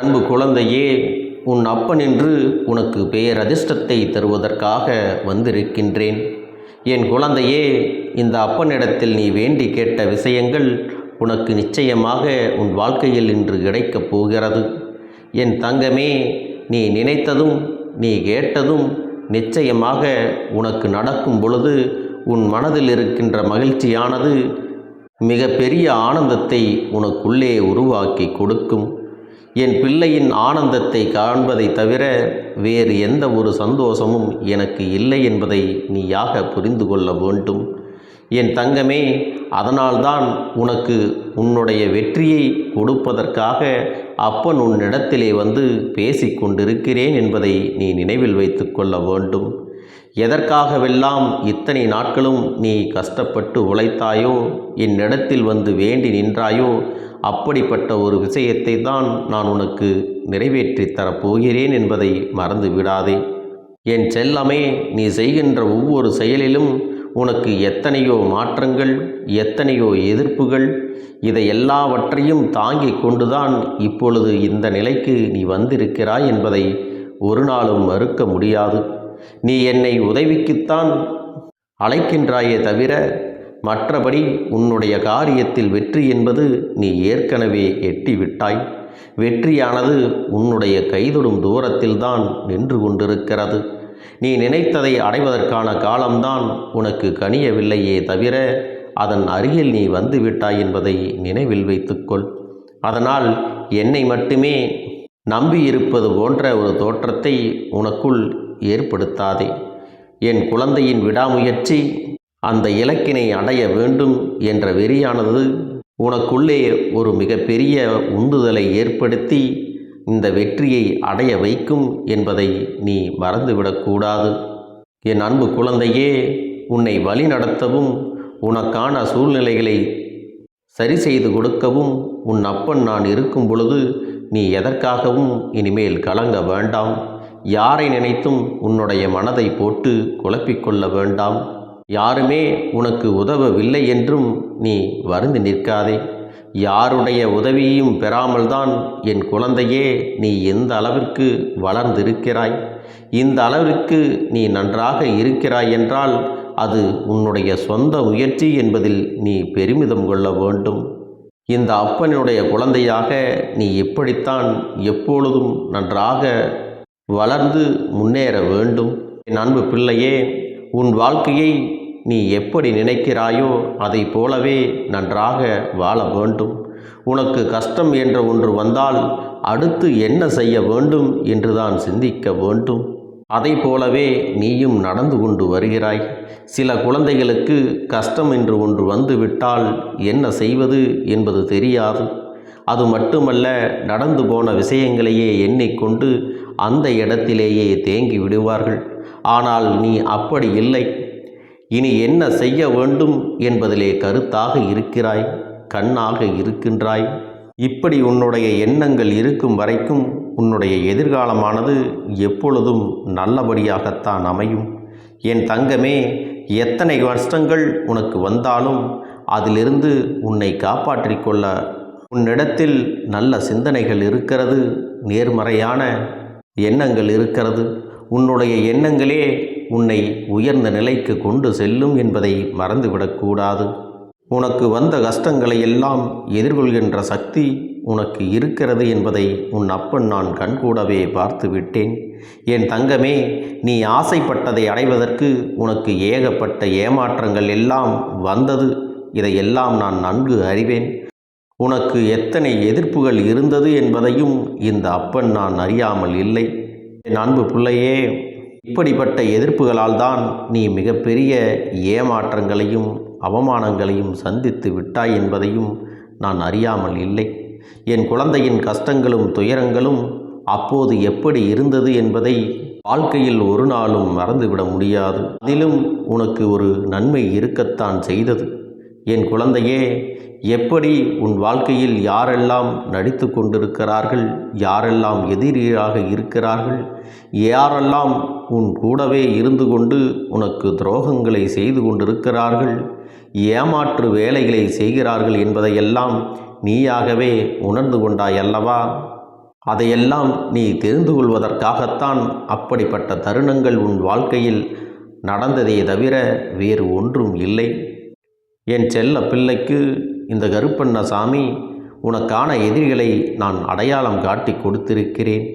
அன்பு குழந்தையே உன் அப்பன் என்று உனக்கு பேரதிர்ஷ்டத்தை தருவதற்காக வந்திருக்கின்றேன். என் குழந்தையே இந்த அப்பனிடத்தில் நீ வேண்டி கேட்ட விஷயங்கள் உனக்கு நிச்சயமாக உன் வாழ்க்கையில் இன்று கிடைக்கப் போகிறது. என் தங்கமே நீ நினைத்ததும் நீ கேட்டதும் நிச்சயமாக உனக்கு நடக்கும் பொழுது உன் மனதில் இருக்கின்ற மகிழ்ச்சியானது மிக பெரிய ஆனந்தத்தை உனக்குள்ளே உருவாக்கி கொடுக்கும். என் பிள்ளையின் ஆனந்தத்தை காண்பதை தவிர வேறு எந்த ஒரு சந்தோஷமும் எனக்கு இல்லை என்பதை நீயாக புரிந்து கொள்ள வேண்டும். என் தங்கமே அதனால்தான் உனக்கு உன்னுடைய வெற்றியை கொடுப்பதற்காக அப்பன் உன்னிடத்திலே வந்து பேசிக்கொண்டிருக்கிறேன் என்பதை நீ நினைவில் வைத்து கொள்ள வேண்டும். எதற்காகவெல்லாம் இத்தனை நாட்களும் நீ கஷ்டப்பட்டு உழைத்தாயோ என்னிடத்தில் வந்து வேண்டி நின்றாயோ அப்படிப்பட்ட ஒரு விஷயத்தை தான் நான் உனக்கு நிறைவேற்றி தரப்போகிறேன் என்பதை மறந்து விடாதே. என் செல்லமே நீ செய்கின்ற ஒவ்வொரு செயலிலும் உனக்கு எத்தனையோ மாற்றங்கள் எத்தனையோ எதிர்ப்புகள் இதை எல்லாவற்றையும் தாங்கிக் கொண்டுதான் இப்பொழுது இந்த நிலைக்கு நீ வந்திருக்கிறாய் என்பதை ஒரு நாளும் மறுக்க முடியாது. நீ என்னை உதவிக்குத்தான் அழைக்கின்றாயே தவிர மற்றபடி உன்னுடைய காரியத்தில் வெற்றி என்பது நீ ஏற்கனவே எட்டிவிட்டாய். வெற்றியானது உன்னுடைய கைதொடும் தூரத்தில்தான் நின்று கொண்டிருக்கிறது. நீ நினைத்ததை அடைவதற்கான காலம்தான் உனக்கு கனியவில்லையே தவிர அதன் அருகில் நீ வந்து விட்டாய் என்பதை நினைவில் வைத்துக்கொள். அதனால் என்னை மட்டுமே நம்பியிருப்பது போன்ற ஒரு தோற்றத்தை உனக்குள் ஏற்படுத்தாதே. என் குழந்தையின் விடாமுயற்சி அந்த இலக்கினை அடைய வேண்டும் என்ற வெறியானது உனக்குள்ளே ஒரு மிகப்பெரிய உந்துதலை ஏற்படுத்தி இந்த வெற்றியை அடைய வைக்கும் என்பதை நீ மறந்துவிடக்கூடாது என் அன்பு குழந்தையே உன்னை வழி நடத்தவும் உனக்கான சூழ்நிலைகளை சரி செய்து கொடுக்கவும் உன் அப்பன் நான் இருக்கும் பொழுது நீ எதற்காகவும் இனிமேல் கலங்க வேண்டாம். யாரை நினைத்தும் உன்னுடைய மனதை போட்டு குழப்பிக்கொள்ள வேண்டாம். யாருமே உனக்கு உதவவில்லை என்றும் நீ வருந்தி நிற்காதே. யாருடைய உதவியும் பெறாமல்தான் என் குழந்தையே நீ எந்த அளவிற்கு வளர்ந்திருக்கிறாய்? இந்த அளவிற்கு நீ நன்றாக இருக்கிறாய் என்றால் அது உன்னுடைய சொந்த முயற்சி என்பதில் நீ பெருமிதம் கொள்ள வேண்டும். இந்த அப்பனுடைய குழந்தையாக நீ எப்படித்தான் எப்பொழுதும் நன்றாக வளர்ந்து முன்னேற வேண்டும். என் அன்பு பிள்ளையே உன் வாழ்க்கையை நீ எப்படி நினைக்கிறாயோ அதை போலவே நன்றாக வாழ வேண்டும். உனக்கு கஷ்டம் என்ற ஒன்று வந்தால் அடுத்து என்ன செய்ய வேண்டும் என்றுதான் சிந்திக்க வேண்டும். அதை போலவே நீயும் நடந்து கொண்டு வருகிறாய். சில குழந்தைகளுக்கு கஷ்டம் என்று ஒன்று வந்துவிட்டால் என்ன செய்வது என்பது தெரியாது. அது மட்டுமல்ல நடந்து போன விஷயங்களையே எண்ணிக்கொண்டு அந்த இடத்திலேயே தேங்கி விடுவார்கள். ஆனால் நீ அப்படி இல்லை. இனி என்ன செய்ய வேண்டும் என்பதிலே கருத்தாக இருக்கிறாய் கண்ணாக இருக்கின்றாய். இப்படி உன்னுடைய எண்ணங்கள் இருக்கும் வரைக்கும் உன்னுடைய எதிர்காலமானது எப்பொழுதும் நல்லபடியாகத்தான் அமையும். என் தங்கமே எத்தனை வருஷங்கள் உனக்கு வந்தாலும் அதிலிருந்து உன்னை காப்பாற்றிக் கொள்ள உன்னிடத்தில் நல்ல சிந்தனைகள் இருக்கிறது நேர்மறையான எண்ணங்கள் இருக்கிறது. உன்னுடைய எண்ணங்களே உன்னை உயர்ந்த நிலைக்கு கொண்டு செல்லும் என்பதை மறந்துவிடக்கூடாது உனக்கு வந்த கஷ்டங்களை எல்லாம் எதிர்கொள்கின்ற சக்தி உனக்கு இருக்கிறது என்பதை உன் அப்பன் நான் கண்கூடவே பார்த்து விட்டேன் என் தங்கமே நீ ஆசைப்பட்டதை அடைவதற்கு உனக்கு ஏகப்பட்ட ஏமாற்றங்கள் எல்லாம் வந்தது. இதையெல்லாம் நான் நன்கு அறிவேன். உனக்கு எத்தனை எதிர்ப்புகள் இருந்தது என்பதையும் இந்த அப்பன் நான் அறியாமல் இல்லை. என் அன்பு பிள்ளையே இப்படிப்பட்ட எதிர்ப்புகளால் தான் நீ மிகப்பெரிய ஏமாற்றங்களையும் அவமானங்களையும் சந்தித்து விட்டாய் என்பதையும் நான் அறியாமல் இல்லை. என் குழந்தையின் கஷ்டங்களும் துயரங்களும் அப்போது எப்படி இருந்தது என்பதை வாழ்க்கையில் ஒரு நாளும் மறந்துவிட முடியாது. அதிலும் உனக்கு ஒரு நன்மை இருக்கத்தான் செய்தது. என் குழந்தையே எப்படி உன் வாழ்க்கையில் யாரெல்லாம் நடித்து கொண்டிருக்கிறார்கள் யாரெல்லாம் எதிரியாக இருக்கிறார்கள் யாரெல்லாம் உன் கூடவே இருந்து கொண்டு உனக்கு துரோகங்களை செய்து கொண்டிருக்கிறார்கள் ஏமாற்று வேலைகளை செய்கிறார்கள் என்பதையெல்லாம் நீயாகவே உணர்ந்து கொண்டாய் அல்லவா? அதையெல்லாம் நீ தெரிந்து கொள்வதற்காகத்தான் அப்படிப்பட்ட தருணங்கள் உன் வாழ்க்கையில் நடந்ததே தவிர வேறு ஒன்றும் இல்லை. என் செல்ல பிள்ளைக்கு இந்த கருப்பண்ணசாமி உனக்கான எதிரிகளை நான் அடையாளம் காட்டி கொடுத்திருக்கிறேன்.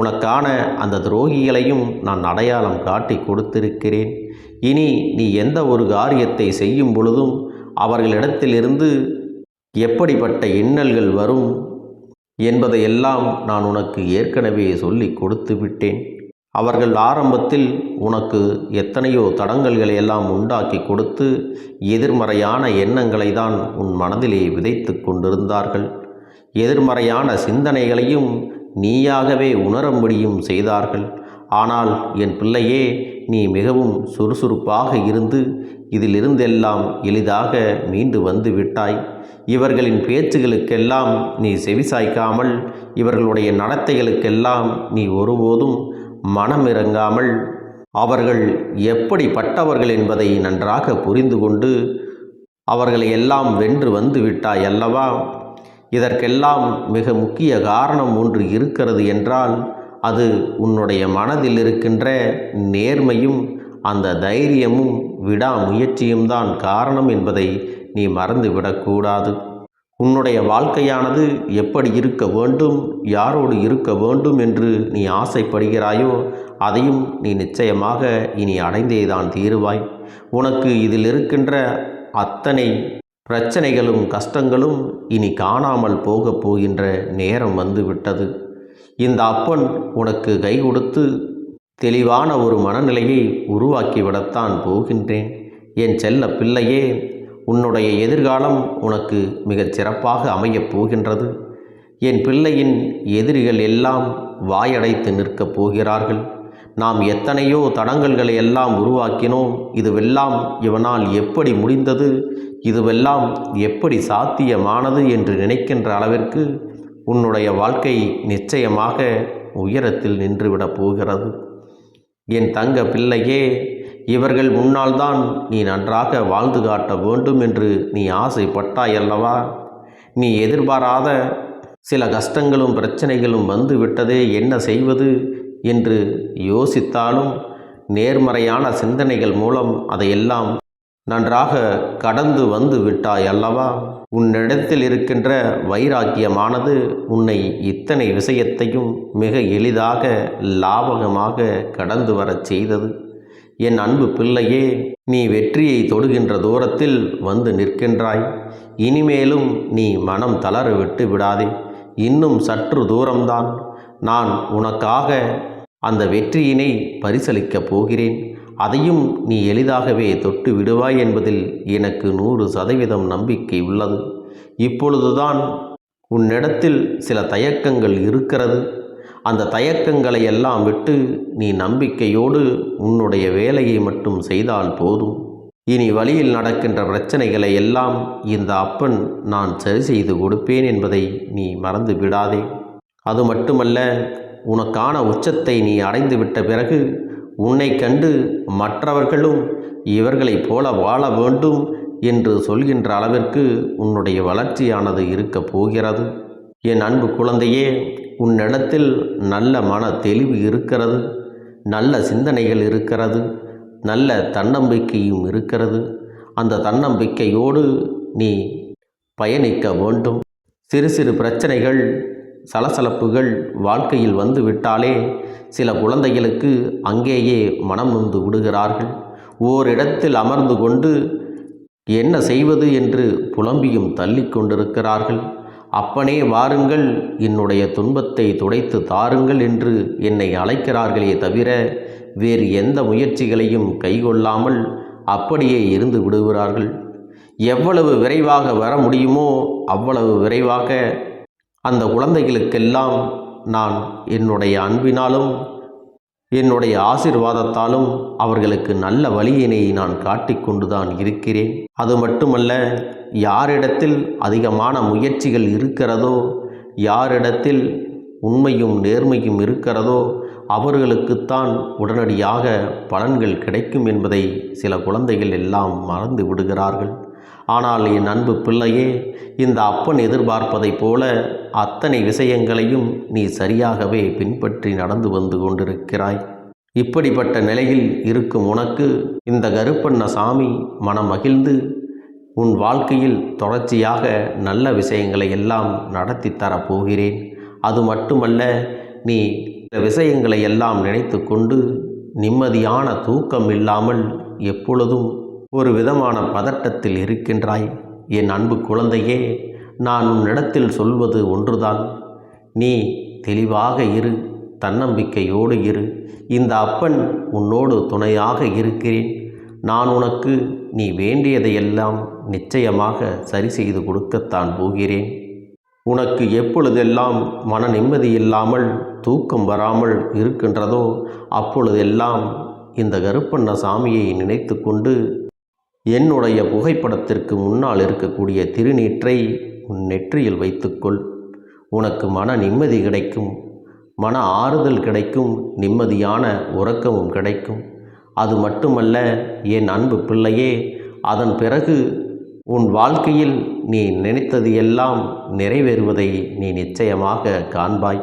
உனக்கான அந்த துரோகிகளையும் நான் அடையாளம் காட்டி கொடுத்திருக்கிறேன். இனி நீ எந்த ஒரு காரியத்தை செய்யும் பொழுதும் அவர்களிடத்திலிருந்து எப்படிப்பட்ட இன்னல்கள் வரும் என்பதையெல்லாம் நான் உனக்கு ஏற்கனவே சொல்லி கொடுத்து விட்டேன் அவர்கள் ஆரம்பத்தில் உனக்கு எத்தனையோ தடங்கல்களை எல்லாம் உண்டாக்கி கொடுத்து எதிர்மறையான எண்ணங்களை தான் உன் மனதிலே விதைத்து கொண்டிருந்தார்கள். எதிர்மறையான சிந்தனைகளையும் நீயாகவே உணரும்படியும் செய்தார்கள். ஆனால் என் பிள்ளையே நீ மிகவும் சுறுசுறுப்பாக இருந்து இதிலிருந்தெல்லாம் எளிதாக மீண்டு வந்து விட்டாய். இவர்களின் பேச்சுகளுக்கெல்லாம் நீ செவிசாய்க்காமல் இவர்களுடைய நடத்தைகளுக்கெல்லாம் நீ ஒருபோதும் மனமிறங்காமல் அவர்கள் எப்படிப்பட்டவர்கள் என்பதை நன்றாக புரிந்து கொண்டு அவர்களை எல்லாம் வென்று வந்து விட்டாய் அல்லவா? இதற்கெல்லாம் மிக முக்கிய காரணம் ஒன்று இருக்கிறது என்றால் அது உன்னுடைய மனதில் இருக்கின்ற நேர்மையும் அந்த தைரியமும் விடாமுயற்சியும் தான் காரணம் என்பதை நீ மறந்துவிடக்கூடாது. உன்னுடைய வாழ்க்கையானது எப்படி இருக்க வேண்டும் யாரோடு இருக்க வேண்டும் என்று நீ ஆசைப்படுகிறாயோ அதையும் நீ நிச்சயமாக இனி அடைந்தேதான் தீருவாய். உனக்கு இதில் இருக்கின்ற அத்தனை பிரச்சனைகளும் கஷ்டங்களும் இனி காணாமல் போகப் போகின்ற நேரம் வந்துவிட்டது. இந்த அப்பன் உனக்கு கை கொடுத்து தெளிவான ஒரு மனநிலையை உருவாக்கிவிடத்தான் போகின்றேன். என் செல்ல பிள்ளையே உன்னுடைய எதிர்காலம் உனக்கு மிகச் சிறப்பாக அமையப் போகின்றது. என் பிள்ளையின் எதிரிகள் எல்லாம் வாயடைத்து நிற்கப் போகிறார்கள். நாம் எத்தனையோ தடங்கல்களை எல்லாம் உருவாக்கினோம். இதுவெல்லாம் இவனால் எப்படி முடிந்தது? இதுவெல்லாம் எப்படி சாத்தியமானது என்று நினைக்கின்ற அளவிற்கு உன்னுடைய வாழ்க்கை நிச்சயமாக உயரத்தில் நின்றுவிடப் போகிறது. என் தங்க பிள்ளையே இவர்கள் முன்னால் தான் நீ நன்றாக வாழ்ந்து காட்ட வேண்டும் என்று நீ ஆசைப்பட்டாய் அல்லவா? நீ எதிர்பாராத சில கஷ்டங்களும் பிரச்சனைகளும் வந்து விட்டதே என்ன செய்வது என்று யோசித்தாலும் நேர்மறையான சிந்தனைகள் மூலம் அதையெல்லாம் நன்றாக கடந்து வந்து விட்டாய் அல்லவா? உன்னிடத்தில் இருக்கின்ற வைராக்கியமானது உன்னை இத்தனை விஷயத்தையும் மிக எளிதாக லாபகமாக கடந்து வரச் செய்தது. என் அன்பு பிள்ளையே நீ வெற்றியை தொடுகின்ற தூரத்தில் வந்து நிற்கின்றாய். இனிமேலும் நீ மனம் தளர விட்டு விடாதே. இன்னும் சற்று தூரம்தான். நான் உனக்காக அந்த வெற்றியினை பரிசளிக்கப் போகிறேன். அதையும் நீ எளிதாகவே தொட்டு விடுவாய் என்பதில் எனக்கு நூறு சதவீதம் நம்பிக்கை உள்ளது. இப்பொழுதுதான் உன்னிடத்தில் சில தயக்கங்கள் இருக்கிறது. அந்த தயக்கங்களை எல்லாம் விட்டு நீ நம்பிக்கையோடு உன்னுடைய வேலையை மட்டும் செய்தால் போதும். இனி வழியில் நடக்கின்ற பிரச்சனைகளை எல்லாம் இந்த அப்பன் நான் சரி செய்து கொடுப்பேன் என்பதை நீ மறந்து விடாதே. அது மட்டுமல்ல உனக்கான உச்சத்தை நீ அடைந்து விட்ட பிறகு உன்னை கண்டு மற்றவர்களும் இவர்களைப் போல வாழ வேண்டும் என்று சொல்கின்ற அளவிற்கு உன்னுடைய வளர்ச்சியானது இருக்கப் போகிறது. என் அன்பு குழந்தையே உன்னிடத்தில் நல்ல மன தெளிவு இருக்கிறது நல்ல சிந்தனைகள் இருக்கிறது நல்ல தன்னம்பிக்கையும் இருக்கிறது. அந்த தன்னம்பிக்கையோடு நீ பயணிக்க வேண்டும். சிறு சிறு பிரச்சனைகள் சலசலப்புகள் வாழ்க்கையில் வந்து விட்டாலே சில குழந்தைகளுக்கு அங்கேயே மனம் நொந்து விடுகிறார்கள். ஓரிடத்தில் அமர்ந்து கொண்டு என்ன செய்வது என்று புலம்பியும் தள்ளி கொண்டிருக்கிறார்கள். அப்பனே வாருங்கள் என்னுடைய துன்பத்தை துடைத்து தாருங்கள் என்று என்னை அழைக்கிறார்களே தவிர வேறு எந்த முயற்சிகளையும் கைகொள்ளாமல் அப்படியே இருந்து விடுகிறார்கள். எவ்வளவு விரைவாக வர முடியுமோ அவ்வளவு விரைவாக அந்த குழந்தைகளுக்கெல்லாம் நான் என்னுடைய அன்பினாலும் என்னுடைய ஆசிர்வாதத்தாலும் அவர்களுக்கு நல்ல வழியினை நான் காட்டிக்கொண்டுதான் இருக்கிறேன். அது மட்டுமல்ல யாரிடத்தில் அதிகமான முயற்சிகள் இருக்கிறதோ யாரிடத்தில் உண்மையும் நேர்மையும் இருக்கிறதோ அவர்களுக்குத்தான் உடனடியாக பலன்கள் கிடைக்கும் என்பதை சில குழந்தைகள் எல்லாம் மறந்து விடுகிறார்கள். ஆனால் என் அன்பு பிள்ளையே இந்த அப்பன் எதிர்பார்ப்பதைப் போல அத்தனை விஷயங்களையும் நீ சரியாகவே பின்பற்றி நடந்து வந்து கொண்டிருக்கிறாய். இப்படிப்பட்ட நிலையில் இருக்கும் உனக்கு இந்த கருப்பண்ண சாமி மனம் மகிழ்ந்து உன் வாழ்க்கையில் தொடர்ச்சியாக நல்ல விஷயங்களை எல்லாம் நடத்தி தரப்போகிறேன் அது மட்டுமல்ல நீ இந்த விஷயங்களை எல்லாம் நினைத்து கொண்டு நிம்மதியான தூக்கம் இல்லாமல் எப்பொழுதும் ஒரு விதமான பதட்டத்தில் இருக்கின்றாய். என் அன்பு குழந்தையே நான் உன்னிடத்தில் சொல்வது ஒன்றுதான். நீ தெளிவாக இரு தன்னம்பிக்கையோடு இரு. இந்த அப்பன் உன்னோடு துணையாக இருக்கிறேன். நான் உனக்கு நீ வேண்டியதையெல்லாம் நிச்சயமாக சரி செய்து கொடுக்கத்தான் போகிறேன். உனக்கு எப்பொழுதெல்லாம் மன நிம்மதி இல்லாமல் தூக்கம் வராமல் இருக்கின்றதோ அப்பொழுதெல்லாம் இந்த கருப்பண்ண சாமியை நினைத்து கொண்டு என்னுடைய புகைப்படத்திற்கு முன்னால் இருக்கக்கூடிய திருநீற்றை உன் நெற்றியில் வைத்துக்கொள். உனக்கு மன நிம்மதி கிடைக்கும். மன ஆறுதல் கிடைக்கும். நிம்மதியான உறக்கமும் கிடைக்கும். அது மட்டுமல்ல என் அன்பு பிள்ளையே அதன் பிறகு உன் வாழ்க்கையில் நீ நினைத்தது எல்லாம் நிறைவேறுவதை நீ நிச்சயமாக காண்பாய்.